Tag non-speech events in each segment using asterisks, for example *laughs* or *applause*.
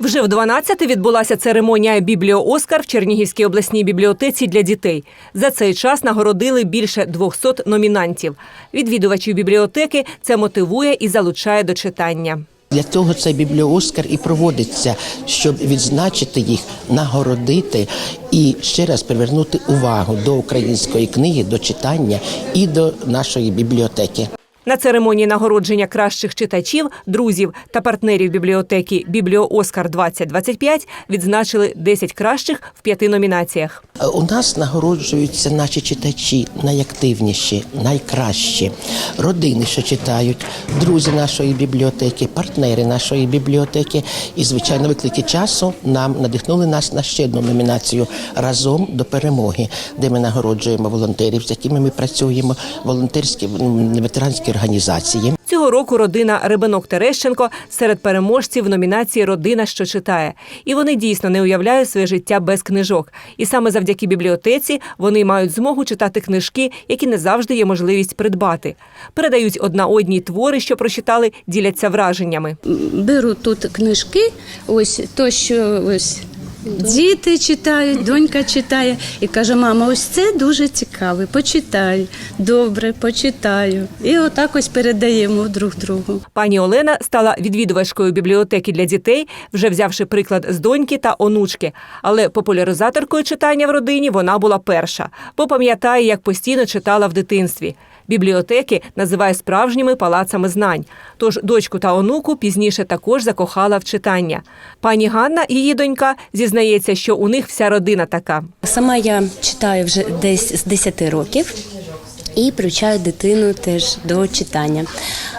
Вже в 12-те відбулася церемонія Бібліо Оскар в Чернігівській обласній бібліотеці для дітей. За цей час нагородили більше 200 номінантів. Відвідувачів бібліотеки це мотивує і залучає до читання. Для того цей бібліооскар і проводиться, щоб відзначити їх, нагородити і ще раз привернути увагу до української книги, до читання і до нашої бібліотеки. На церемонії нагородження кращих читачів, друзів та партнерів бібліотеки Бібліо Оскар 2025 відзначили 10 кращих в п'яти номінаціях. Е, У нас нагороджуються наші читачі найактивніші, найкращі, родини, що читають, друзі нашої бібліотеки, партнери нашої бібліотеки. І, звичайно, виклики часу нам надихнули нас на ще одну номінацію разом до перемоги, де ми нагороджуємо волонтерів, з якими ми працюємо, волонтерські ветеранські організації. Цього року родина Рибинок Терещенко серед переможців в номінації Родина, що читає. І вони дійсно не уявляють своє життя без книжок. І саме завдяки бібліотеці вони мають змогу читати книжки, які не завжди є можливість придбати. Передають одна одній твори, що прочитали, діляться враженнями. беру тут книжки, ось то, що ось. Діти читають, донька читає і каже: мама, ось це дуже цікаве. Почитай. Добре, почитаю. І отак ось передаємо друг другу. Пані Олена стала відвідувачкою бібліотеки для дітей, вже взявши приклад з доньки та онучки. Але популяризаторкою читання в родині вона була перша, бо пам'ятає, як постійно читала в дитинстві. Бібліотеки називає справжніми палацами знань. Тож дочку та онуку пізніше також закохала в читання. Пані Ганна, її донька, зізнається, що у них вся родина така. Сама я читаю вже десь з 10 років і привчаю дитину теж до читання.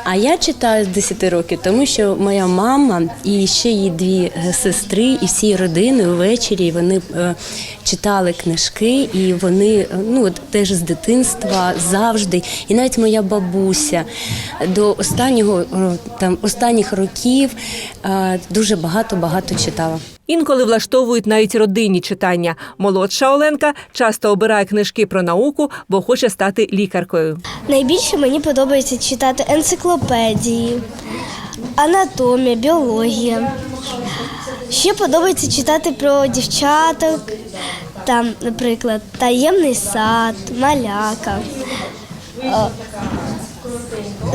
А я читаю з 10 років, тому що моя мама і ще її дві е, сестри, і всі родини ввечері вони е, читали книжки, і вони е, ну теж з дитинства завжди. І навіть моя бабуся до останнього там останніх років дуже багато багато читала. Інколи влаштовують навіть родинні читання. Молодша Оленка часто обирає книжки про науку, бо хоче стати лікаркою. Найбільше мені подобається читати енциклопедії, анатомія, біологія. Ще подобається читати про дівчаток, там, наприклад, таємний сад, маляка. Е,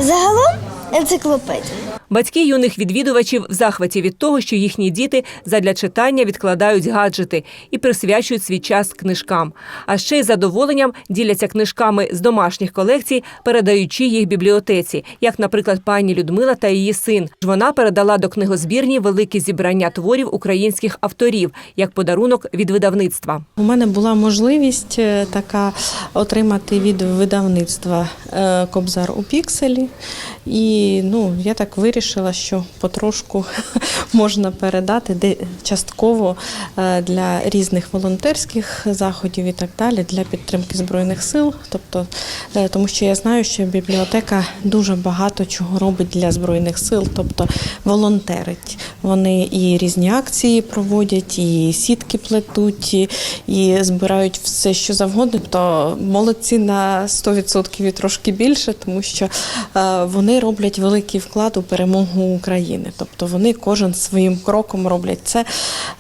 Загалом енциклопедія. Батьки юних відвідувачів в захваті від того, що їхні діти задля читання відкладають гаджети і присвячують свій час книжкам. А ще й задоволенням діляться книжками з домашніх колекцій, передаючи їх бібліотеці, як, наприклад, пані Людмила та її син. Вона передала до книгозбірні велике зібрання творів українських авторів як подарунок від видавництва. У мене була можливість е, така отримати від видавництва е, Кобзар у пікселі. І ну, я так вирішила, що потрошку *laughs* можна передати де частково е, для різних волонтерських заходів і так далі, для підтримки Збройних сил. Тобто, е, тому що я знаю, що бібліотека дуже багато чого робить для Збройних сил, тобто волонтерить. Вони і різні акції проводять, і сітки плетуть, і, збирають все, що завгодно. Тобто молодці на 100% і трошки більше, тому що е, вони роблять великий вклад у перемогу України. Тобто вони кожен своїм кроком роблять це.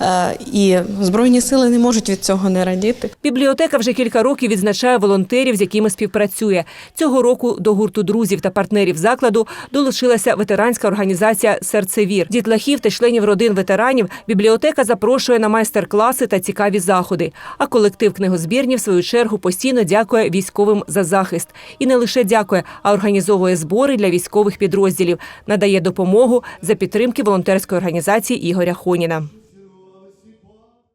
Е, і Збройні сили не можуть від цього не радіти. Бібліотека вже кілька років відзначає волонтерів, з якими співпрацює. Цього року до гурту друзів та партнерів закладу долучилася ветеранська організація Серцевір. Дітлахів та членів родин ветеранів бібліотека запрошує на майстер-класи та цікаві заходи. А колектив книгозбірні, в свою чергу, постійно дякує військовим за захист. І не лише дякує, а організовує збори для військових підрозділів, надає допомогу за підтримки волонтерської організації Ігоря Хоніна.